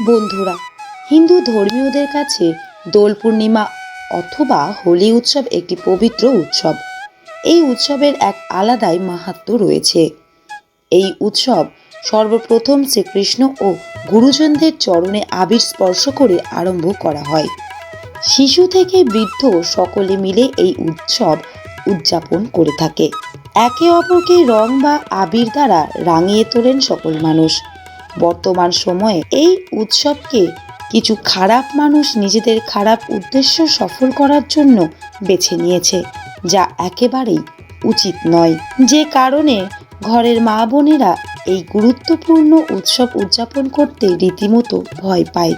বন্ধুরা, হিন্দু ধর্মীয়দের কাছে দোল পূর্ণিমা অথবা হোলি উৎসব একটি পবিত্র উৎসব। এই উৎসবের এক আলাদাই মাহাত্ম্য রয়েছে। এই উৎসব সর্বপ্রথম শ্রীকৃষ্ণ ও গুরুজনদের চরণে আবির স্পর্শ করে আরম্ভ করা হয়। শিশু থেকে বৃদ্ধ সকলে মিলে এই উৎসব উদযাপন করে থাকে। একে অপরকে রং বা আবির দ্বারা রাঙিয়ে তোলেন সকল মানুষ। বর্তমান সময়ে এই উৎসবকে কিছু খারাপ মানুষ নিজেদের খারাপ উদ্দেশ্য সফল করার জন্য বেছে নিয়েছে, যা একেবারেই উচিত নয়। যে কারণে ঘরের মা বোনেরা এই গুরুত্বপূর্ণ উৎসব উদযাপন করতে রীতিমতো ভয় পায়।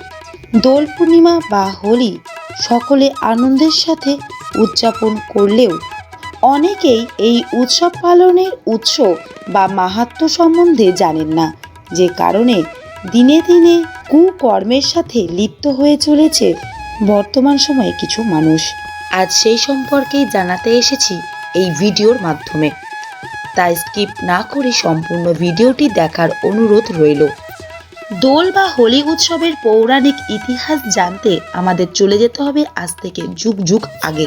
দোল পূর্ণিমা বা হোলি সকলে আনন্দের সাথে উদযাপন করলেও অনেকেই এই উৎসব পালনের উৎস বা মাহাত্ম্য সম্বন্ধে জানেন না। যে কারণে দিনে দিনে কুকর্মের সাথে লিপ্ত হয়ে চলেছে বর্তমান সময়ে কিছু মানুষ। আজ সেই সম্পর্কেই জানাতে এসেছি এই ভিডিওর মাধ্যমে। তাই স্কিপ না করে সম্পূর্ণ ভিডিওটি দেখার অনুরোধ রইল। দোল বা হোলি উৎসবের পৌরাণিক ইতিহাস জানতে আমাদের চলে যেতে হবে আজ থেকে যুগ যুগ আগে।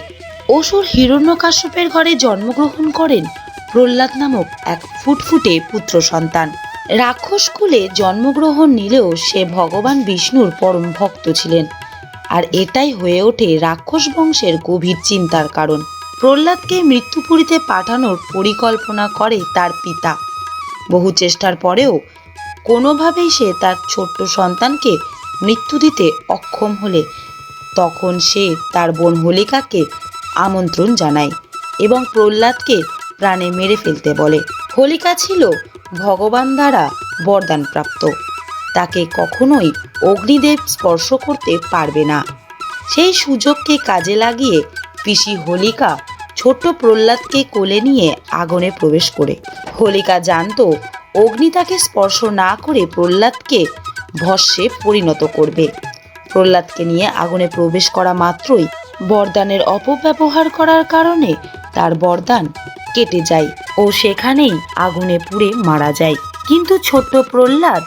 অসুর হিরণ্যকাশ্যপের ঘরে জন্মগ্রহণ করেন প্রহ্লাদ নামক এক ফুটফুটে পুত্র সন্তান। রাক্ষস কুলে জন্মগ্রহণ নিলেও সে ভগবান বিষ্ণুর পরম ভক্ত ছিলেন। আর এটাই হয়ে ওঠে রাক্ষস বংশের গভীর চিন্তার কারণ। প্রহ্লাদকে মৃত্যুপুরীতে পাঠানোর পরিকল্পনা করে তার পিতা। বহু চেষ্টার পরেও কোনোভাবেই সে তার ছোট্ট সন্তানকে মৃত্যু দিতে অক্ষম হলে, তখন সে তার বোন হোলিকাকে আমন্ত্রণ জানায় এবং প্রহ্লাদকে প্রাণে মেরে ফেলতে বলে। হোলিকা ছিল ভগবান দ্বারা বরদান প্রাপ্ত তাকে কখনোই অগ্নিদেব স্পর্শ করতে পারবে না। সেই সুযোগকে কাজে লাগিয়ে পিসি হোলিকা ছোট্ট প্রহ্লাদকে কোলে নিয়ে আগুনে প্রবেশ করে। হোলিকা জানতো অগ্নি তাকে স্পর্শ না করে প্রহ্লাদকে ভস্যে পরিণত করবে। প্রহ্লাদকে নিয়ে আগুনে প্রবেশ করা মাত্রই বরদানের অপব্যবহার করার কারণে তার বরদান কেটে যায় ও সেখানেই আগুনে পুড়ে মারা যায়। কিন্তু ছোট্ট প্রহ্লাদ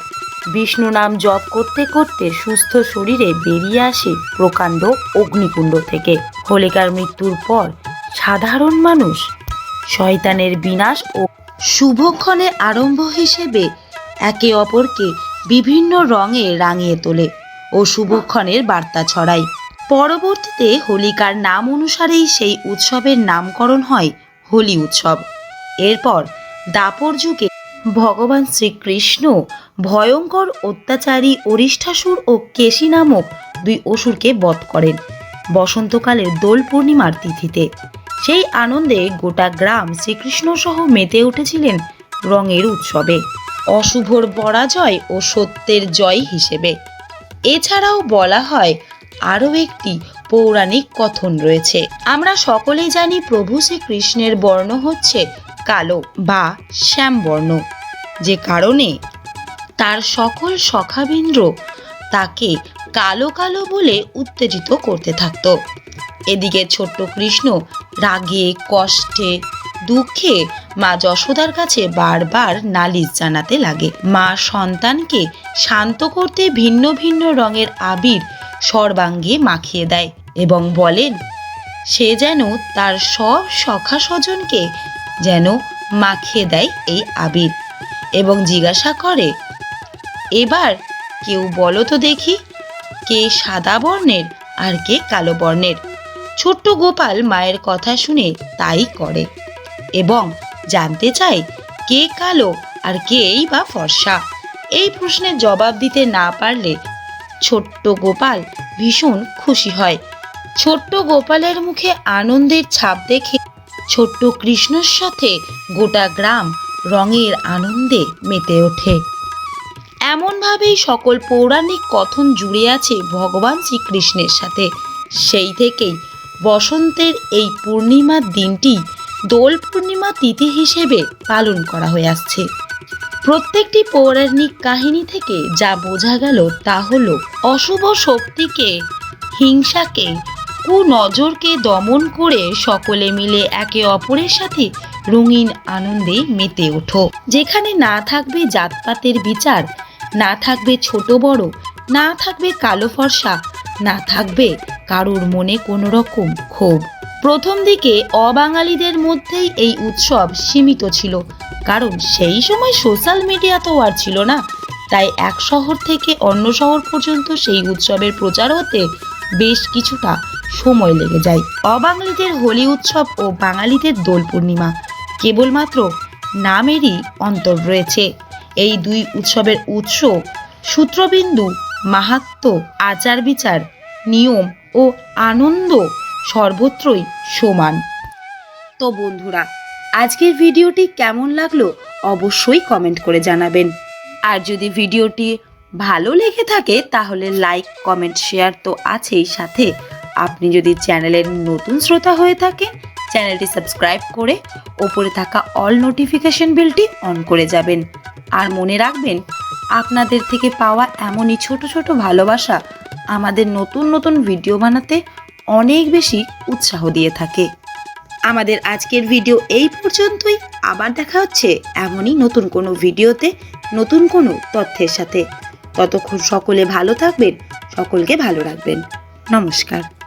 বিষ্ণু নাম জপ করতে করতে সুস্থ শরীরে বেরিয়ে আসে প্রকাণ্ড অগ্নিকুণ্ড থেকে। হোলিকার মৃত্যুর পর সাধারণ মানুষ শয়তানের বিনাশ ও শুভক্ষণে আরম্ভ হিসেবে একে অপরকে বিভিন্ন রঙে রাঙিয়ে তোলে ও শুভক্ষণের বার্তা ছড়ায়। পরবর্তীতে হোলিকার নাম অনুসারেই সেই উৎসবের নামকরণ হয় হোলি উৎসব। এরপর দাপর যুগে ভগবান শ্রীকৃষ্ণ ভয়ঙ্কর অত্যাচারী অরিষ্ঠাসুর ও কেশী নামক দুই অসুরকে বধ করেন বসন্তকালের দোল পূর্ণিমার তিথিতে। সেই আনন্দে গোটা গ্রাম শ্রীকৃষ্ণ সহ মেতে উঠেছিলেন রঙের উৎসবে। অশুভর পরাজয় ও সত্যের জয় হিসেবে। এছাড়াও বলা হয়, আরও একটি পৌরাণিক কথন রয়েছে। আমরা সকলেই জানি প্রভু শ্রীকৃষ্ণের বর্ণ হচ্ছে কালো বা শ্যামবর্ণ। যে কারণে তার সকল সখাবিন্দ্র তাকে কালো কালো বলে উত্তেজিত করতে থাকত। এদিকে ছোট্ট কৃষ্ণ রাগে, কষ্টে, দুঃখে মা যশোদার কাছে বারবার নালিশ জানাতে লাগে। মা সন্তানকে শান্ত করতে ভিন্ন ভিন্ন রঙের আবির সর্বাঙ্গে মাখিয়ে দেয়। এবং বলেন, সে যেন তার সব সখা স্বজনকে যেন মাখিয়ে দেয় এই আবির এবং জিজ্ঞাসা করে, এবার কেউ বলো তো দেখি, কে সাদা বর্ণের আর কে কালো বর্ণের? ছোট্ট গোপাল মায়ের কথা শুনে তাই করে এবং জানতে চায়, কে কালো আর কেই বা ফর্সা? এই প্রশ্নের জবাব দিতে না পারলে ছোট্ট গোপাল ভীষণ খুশি হয়। ছোট্ট গোপালের মুখে আনন্দের ছাপ দেখে ছোট্ট কৃষ্ণর সাথে গোটা গ্রাম রঙের আনন্দে মেতে ওঠে। এমনভাবেই সকল পৌরাণিক কথন জুড়ে আছে ভগবান শ্রীকৃষ্ণের সাথে। সেই থেকেই বসন্তের এই পূর্ণিমার দিনটি দোল পূর্ণিমা তিথি হিসেবে পালন করা হয়ে আসছে। প্রত্যেকটি পৌরাণিক কাহিনী থেকে যা বোঝা গেল তা হলো অশুভ শক্তিকে, হিংসাকে কুনজরকে দমন করে সকলে মিলে একে অপরের সাথে রঙিন আনন্দে মেতে ওঠো। যেখানে না থাকবে জাতপাতের বিচার, না থাকবে ছোট বড়, না থাকবে কালো ফর্সা, না থাকবে কারোর মনে কোনো রকম ক্ষোভ। প্রথম দিকে অবাঙালিদের মধ্যেই এই উৎসব সীমিত ছিল, কারণ সেই সময় সোশ্যাল মিডিয়া তো আর ছিল না। তাই এক শহর থেকে অন্য শহর পর্যন্ত সেই উৎসবের প্রচার হতে বেশ কিছুটা সময় লেগে যায়। অবাঙালিদের হোলি উৎসব ও বাঙালিদের দোল পূর্ণিমা কেবলমাত্র নামেরই অন্তর রয়েছে। এই দুই উৎসবের উৎস সূত্রবিন্দু, মাহাত্ম আচার বিচার নিয়ম ও আনন্দ সর্বত্রই সমান। তো বন্ধুরা, আজকের ভিডিওটি কেমন লাগল অবশ্যই কমেন্ট করে জানাবেন। আর যদি ভিডিওটি ভালো লেগে থাকে তাহলে লাইক, কমেন্ট, শেয়ার তো আছেই সাথে। আপনি যদি চ্যানেলের নতুন শ্রোতা হয়ে থাকেন, চ্যানেলটি সাবস্ক্রাইব করে ওপরে থাকা অল নোটিফিকেশন বেলটি অন করে যাবেন। আর মনে রাখবেন, আপনাদের থেকে পাওয়া এমনই ছোট ছোট ভালোবাসা আমাদের নতুন নতুন ভিডিও বানাতে অনেক বেশি উৎসাহ দিয়ে থাকে। আমাদের আজকের ভিডিও এই পর্যন্তই। আবার দেখা হচ্ছে এমনই নতুন কোনো ভিডিওতে, নতুন কোনো তথ্যের সাথে। ততক্ষণ সকলে ভালো থাকবেন, সকলকে ভালো রাখবেন। নমস্কার।